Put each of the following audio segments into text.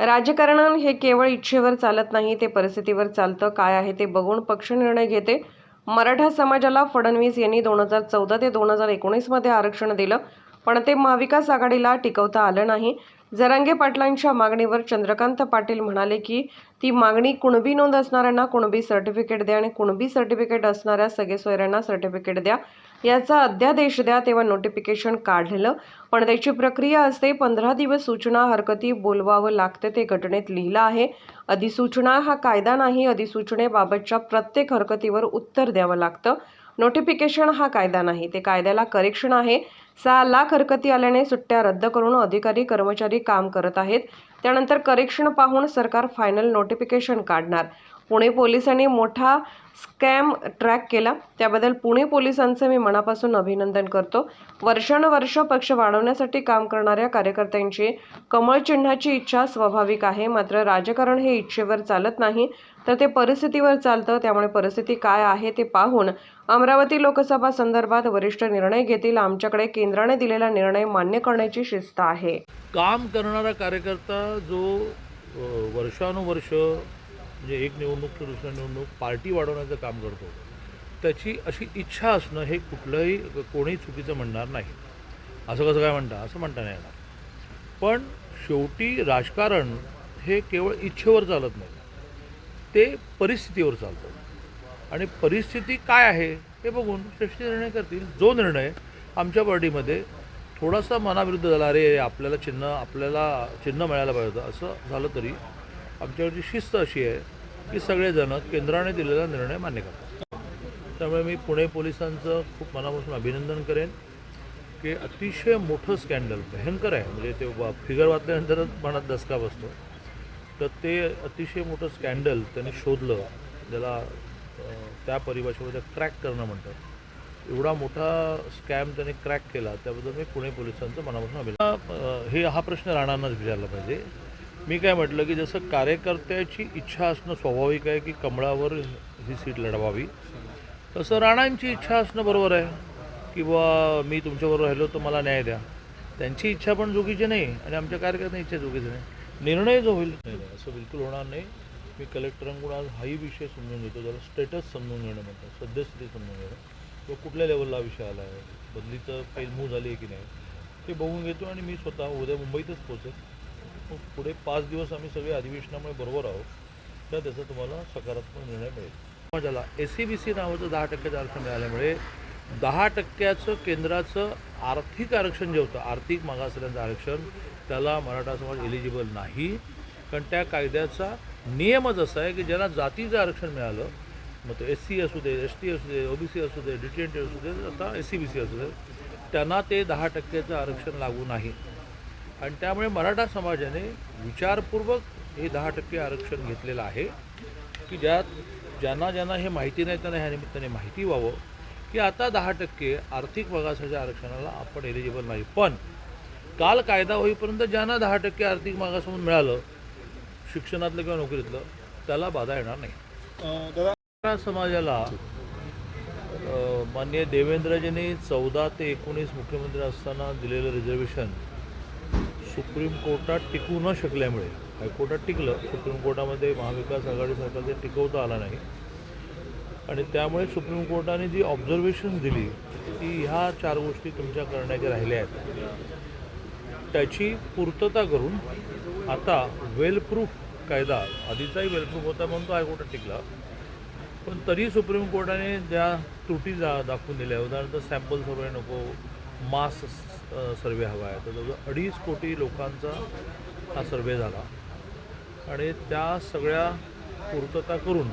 राजकारण हे केवळ इच्छेवर चालत नाही ते परिस्थितीवर चालतं. काय आहे ते बघून पक्ष निर्णय घेते. मराठा समाजाला फडणवीस यांनी दोन हजार चौदा ते दोन हजार एकोणीसमध्ये आरक्षण दिलं पण ते महाविकास आघाडीला टिकवता आलं नाही. जरांगे पाटलांच्या मागणीवर चंद्रकांत पाटील म्हणाले की ती मागणी कुणबी नोंद असणाऱ्यांना कुणबी सर्टिफिकेट द्या आणि कुणबी सर्टिफिकेट असणाऱ्या सगळे सोयऱ्यांना सर्टिफिकेट द्या. याचा अध्यादेश द्या तेव्हा नोटिफिकेशन काढलेलं. पण त्याची प्रक्रिया असते पंधरा दिवस सूचना हरकती बोलवावं लागते ते घटनेत लिहिलं आहे. अधिसूचना हा कायदा नाही अधिसूचनेबाबतच्या प्रत्येक हरकतीवर उत्तर द्यावं लागतं. नोटिफिकेशन हा कायदा नाही ते कायद्याला करेक्शन आहे. सहा लाख हरकती आल्याने सुट्ट्या रद्द करून अधिकारी कर्मचारी काम करत आहेत. त्यानंतर करेक्शन पाहून सरकार फायनल नोटिफिकेशन काढणार. पुणे पोलिसांनी मोठा स्कॅम ट्रॅक केला. त्याबद्दल पुणे पोलिसांचं मी मनापासून अभिनंदन करतो. वर्षानुवर्ष पक्ष वाढवण्यासाठी काम करणाऱ्या कार्यकर्त्यांची कमळ चिन्हाची इच्छा स्वाभाविक आहे. मात्र राजकारण हे इच्छेवर चालत नाही. तर ते परिस्थितीवर चालतं. त्यामुळे परिस्थिती काय आहे ते पाहून अमरावती लोकसभा संदर्भात वरिष्ठ निर्णय घेतील. आमच्याकडे केंद्राने दिलेला निर्णय मान्य करण्याची शिस्त आहे. काम करणारा कार्यकर्ता जो वर्षानुवर्ष म्हणजे एक निवडणूक तर दुसऱ्या निवडणूक पार्टी वाढवण्याचं काम करतो. त्याची अशी इच्छा असणं हे कुठलंही कोणी चुकीचं म्हणणार नाही. असं कसं काय म्हणता? असं म्हणता नाही येणार. पण शेवटी राजकारण हे केवळ इच्छेवर चालत नाही. ते परिस्थितीवर चालतं. आणि परिस्थिती काय आहे हे बघून श्रेष्ठी निर्णय करतील. जो निर्णय आमच्या पार्टीमध्ये थोडासा मनाविरुद्ध झाला अरे आपल्याला चिन्ह आपल्याला चिन्ह मिळायला पाहिजे होतं असं झालं तरी आमच्यावरची शिस्त अशी आहे की सगळेजण केंद्राने दिलेला निर्णय मान्य करतात. त्यामुळे मी पुणे पोलिसांचं खूप मनापासून अभिनंदन करेन की अतिशय मोठं स्कॅन्डल भयंकर आहे. म्हणजे ते फिगर वाचल्यानंतरच मनात दसका बसतो. तर ते अतिशय मोठं स्कॅन्डल त्यांनी शोधलं ज्याला त्या परिभाषेमध्ये क्रॅक करणं म्हणतात. एवढा मोठा स्कॅम त्यांनी क्रॅक केला त्याबद्दल मी पुणे पोलिसांचं मनापासून अभिनंदन हे हा प्रश्न राणांनाच विचारला पाहिजे. मी काय म्हटलं की जसं कार्यकर्त्याची इच्छा असणं स्वाभाविक आहे की कमळावर ही सीट लढवावी तसं राणांची इच्छा असणं बरोबर आहे. की बुवा मी तुमच्याबरोबर राहिलो तर मला न्याय द्या. त्यांची इच्छा पण चुकीची नाही आणि आमच्या कार्यकर्त्यांची इच्छा चुकीची नाही. निर्णय जो होईल नाही असं बिलकुल होणार नाही. मी कलेक्टरांकडून आज हाही विषय समजून घेतो. त्याला स्टेटस समजून घेणं म्हणतात सद्यस्थिती समजून घेणं. किंवा कुठल्या लेवलला विषय आला आहे बदलीचं काही मूव झाली आहे की नाही ते बघून घेतो आणि मी स्वतः उद्या मुंबईतच पोचेल पुढे पाच दिवस आम्ही सगळे अधिवेशनामुळे बरोबर आहोत. तर त्याचा तुम्हाला सकारात्मक निर्णय मिळेल. समाजाला ए सी बी सी नावाचं दहा टक्क्याचं आरक्षण मिळाल्यामुळे दहा टक्क्याचं केंद्राचं आर्थिक आरक्षण जे होतं आर्थिक मागासलेलं आरक्षण त्याला मराठा समाज एलिजिबल नाही. कारण त्या कायद्याचा नियमच असा आहे की ज्यांना जातीचं आरक्षण मिळालं मग तो एस सी असू दे एस टी असू दे ओ बी सी असू दे डी टी एन टी असू दे आता एस सी बी सी असू दे त्यांना ते दहा टक्क्याचं आरक्षण लागू नाही. आणि त्यामुळे मराठा समाजाने विचारपूर्वक हे दहा टक्के आरक्षण घेतलेलं आहे की ज्यात ज्यांना ज्यांना हे माहिती नाही त्यांना ह्या निमित्ताने माहिती व्हावं की आता दहा टक्के आर्थिक मागासाच्या आरक्षणाला आपण एलिजिबल नाही. पण काल कायदा होईपर्यंत ज्यांना दहा टक्के आर्थिक मागास म्हणून मिळालं शिक्षणातलं किंवा नोकरीतलं त्याला बाधा येणार नाही. मराठा समाजाला अ, माननीय देवेंद्रजींनी चौदा ते एकोणीस मुख्यमंत्री असताना दिलेलं रिझर्वेशन सुप्रीम कोर्टात टिकू न शकल्यामुळे हायकोर्टात टिकलं सुप्रीम कोर्टामध्ये महाविकास आघाडी सरकार ते टिकवता आला नाही. आणि त्यामुळे सुप्रीम कोर्टाने जी ऑब्झर्वेशन्स दिली की ह्या चार गोष्टी तुमच्या करण्याच्या राहिल्या आहेत. त्याची पूर्तता करून आता वेलप्रूफ कायदा आधीचाही वेलप्रूफ होता म्हणून तो हायकोर्टात टिकला. पण तरी सुप्रीम कोर्टाने ज्या त्रुटी जा दाखवून दिल्या उदाहरणार्थ सॅम्पल सर्वे नको मास सर्वे हवा आहे. तर जवळजवळ अडीच कोटी लोकांचा हा सर्वे झाला. आणि त्या सगळ्या पूर्तता करून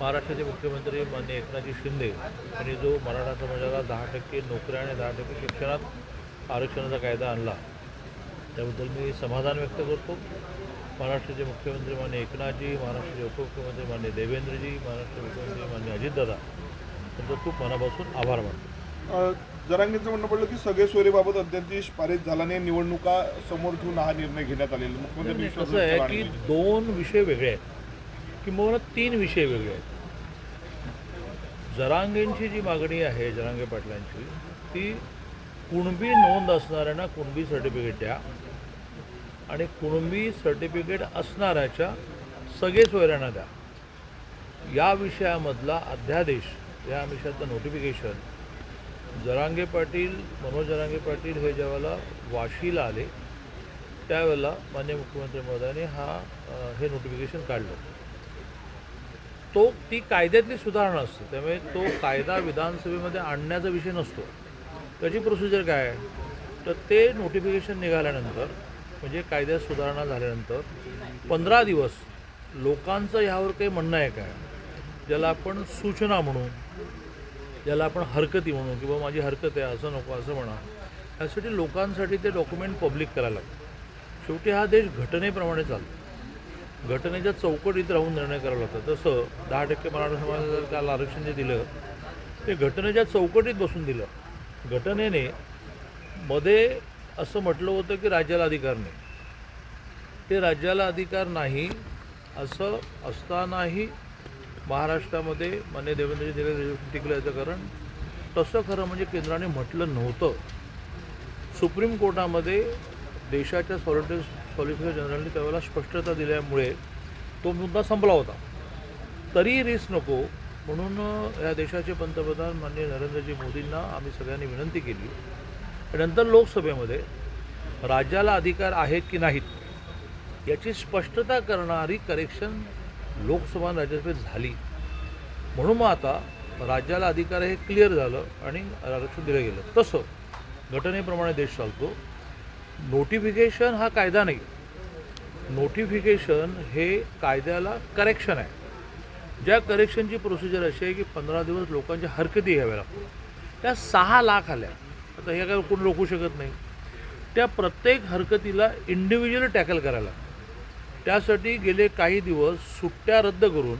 महाराष्ट्राचे मुख्यमंत्री माननीय एकनाथजी शिंदे यांनी जो मराठा समाजाला दहा टक्के नोकऱ्या आणि दहा टक्के शिक्षणात आरक्षणाचा कायदा आणला त्याबद्दल मी समाधान व्यक्त करतो. महाराष्ट्राचे मुख्यमंत्री मान्य एकनाथजी महाराष्ट्राचे उपमुख्यमंत्री मान्य देवेंद्रजी महाराष्ट्राचे मुख्यमंत्री मान्य अजितदादा त्यांचं खूप मनापासून आभार मानतो. जरांगेंचं म्हणणं पडलं की सगळे सोयरेबाबत अध्यादेश पारित झाला नाही निवडणुका समोर ठेवून हा निर्णय घेण्यात आलेला मुख्यमंत्री कसं आहे की. दोन विषय वेगळे आहेत. किंवा तीन विषय वेगळे आहेत. जरांगेंची जी मागणी आहे जरांगे पाटलांची ती कुणबी नोंद असणाऱ्यांना कुणबी सर्टिफिकेट द्या आणि कुणबी सर्टिफिकेट असणाऱ्याच्या सगळे सोयऱ्यांना द्या. या विषयामधला अध्यादेश या विषयाचं नोटिफिकेशन जरांगे पाटील मनोज जरांगे पाटील हे ज्यावेळेला वाशीला आले त्यावेळेला मान्य मुख्यमंत्री महोदयाने हा हे नोटिफिकेशन काढलं. तो ती कायद्यातली सुधारणा असते. त्यामुळे तो कायदा विधानसभेमध्ये आणण्याचा विषय नसतो. त्याची प्रोसिजर काय आहे? तर ते नोटिफिकेशन निघाल्यानंतर म्हणजे कायद्यात सुधारणा झाल्यानंतर पंधरा दिवस लोकांचं ह्यावर काही म्हणणं आहे काय ज्याला आपण सूचना म्हणू ज्याला आपण हरकती म्हणू किंवा माझी हरकत आहे असं नको असं म्हणा. यासाठी लोकांसाठी ते डॉक्युमेंट पब्लिक करायला लागतं. शेवटी हा देश घटनेप्रमाणे चालतो. घटनेच्या चौकटीत राहून निर्णय करावा लागतो. तसं दहा टक्के मराठा समाजाला जर काल आरक्षण जे दिलं ते घटनेच्या चौकटीत बसून दिलं. घटनेने मध्ये असं म्हटलं होतं की राज्याला अधिकार नाही. ते राज्याला अधिकार नाही असं असतानाही महाराष्ट्रामध्ये मान्य देवेंद्रजी दिले टिकलं याचं कारण तसं खरं म्हणजे केंद्राने म्हटलं नव्हतं. सुप्रीम कोर्टामध्ये देशाच्या सॉलिटर सॉलिसिटर जनरलने त्यावेळेला स्पष्टता दिल्यामुळे तो मुद्दा संपला होता. तरी रिस्क नको म्हणून या देशाचे पंतप्रधान माननीय नरेंद्रजी मोदींना आम्ही सगळ्यांनी विनंती केली. नंतर लोकसभेमध्ये राज्याला अधिकार आहेत की नाहीत याची स्पष्टता करणारी करेक्शन लोकसभा आणि राज्यसभेत झाली. म्हणून मग आता राज्याला अधिकार हे क्लिअर झालं आणि आरक्षण दिलं गेलं. तसं घटनेप्रमाणे देश चालतो. नोटिफिकेशन हा कायदा नाही नोटिफिकेशन हे कायद्याला करेक्शन आहे. ज्या करेक्शनची प्रोसिजर अशी आहे की पंधरा दिवस लोकांच्या हरकती घ्याव्या लागतात. त्या सहा लाख आल्या. आता हे काय कोण रोखू शकत नाही? त्या प्रत्येक हरकतीला इंडिव्हिज्युअली टॅकल करायला लागतं. त्यासाठी गेले काही दिवस सुट्ट्या रद्द करून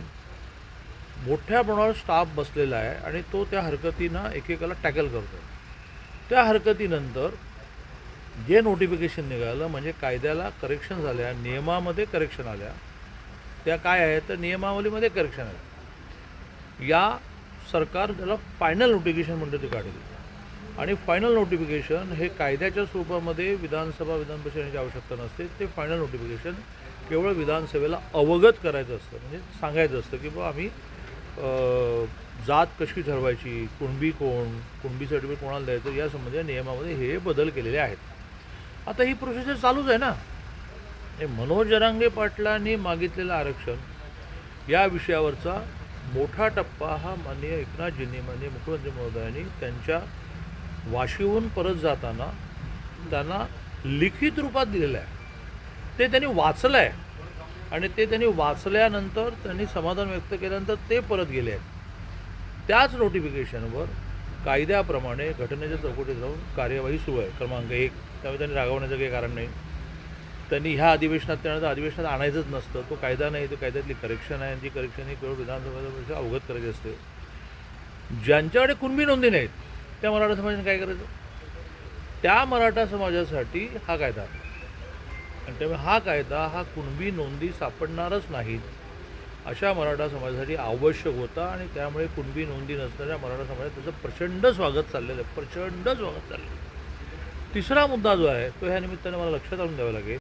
मोठ्या प्रमाणावर स्टाफ बसलेला आहे आणि तो त्या हरकतीनं एकेकाला टॅकल करतो त्या हरकतीनंतर जे नोटिफिकेशन निघालं म्हणजे कायद्याला करेक्शन झाल्या नियमामध्ये करेक्शन आल्या त्या काय आहेत? तर नियमावलीमध्ये करेक्शन आलं या सरकार त्याला फायनल नोटिफिकेशन म्हणतं ते काढेल. आणि फायनल नोटिफिकेशन हे कायद्याच्या स्वरूपामध्ये विधानसभा विधान परिषदेची आवश्यकता नसते ते फायनल नोटिफिकेशन केवळ विधानसभेला अवगत करायचं असतं. म्हणजे सांगायचं असतं की बाबा आम्ही जात कशी ठरवायची कुणबी कोण कुणबी सर्टिफिकेट कोणाला द्यायचं या संबंधी नियमामध्ये हे बदल केलेले आहेत. आता ही प्रोसिजर चालूच आहे ना. हे मनोज जरांगे पाटलांनी मागितलेलं आरक्षण या विषयावरचा मोठा टप्पा हा माननीय एकनाथजींनी माननीय मुख्यमंत्री महोदयांनी त्यांच्या वाशीहून परत जाताना त्यांना लिखित रूपात दिलेलं आहे. ते त्यांनी वाचलं आहे आणि ते त्यांनी वाचल्यानंतर त्यांनी समाधान व्यक्त केल्यानंतर ते परत गेले आहेत. त्याच नोटिफिकेशनवर कायद्याप्रमाणे घटनेच्या चौकटीत जाऊन कार्यवाही सुरू आहे. क्रमांक एक. त्यामुळे त्यांनी रागवण्याचं काही कारण नाही. त्यांनी ह्या अधिवेशनात त्यानंतर अधिवेशनात आणायचंच नसतं. तो कायदा नाही तो कायद्यातली करेक्शन आहे. आणि ती करेक्शन ही केवळ विधानसभा अवगत करायची असते. ज्यांच्याकडे कुणबी नोंदी नाहीत त्या मराठा समाजाने काय करायचं? त्या मराठा समाजासाठी हा कायदा. आहे आणि त्यामुळे हा कायदा हा कुणबी नोंदी सापडणारच नाहीत अशा मराठा समाजासाठी आवश्यक होता आणि त्यामुळे कुणबी नोंदी नसणाऱ्या मराठा समाजात त्याचं प्रचंड स्वागत चाललेलं आहे प्रचंड स्वागत चाललेलं आहे. तिसरा मुद्दा जो आहे तो ह्या निमित्ताने मला लक्षात आणून द्यावा लागेल.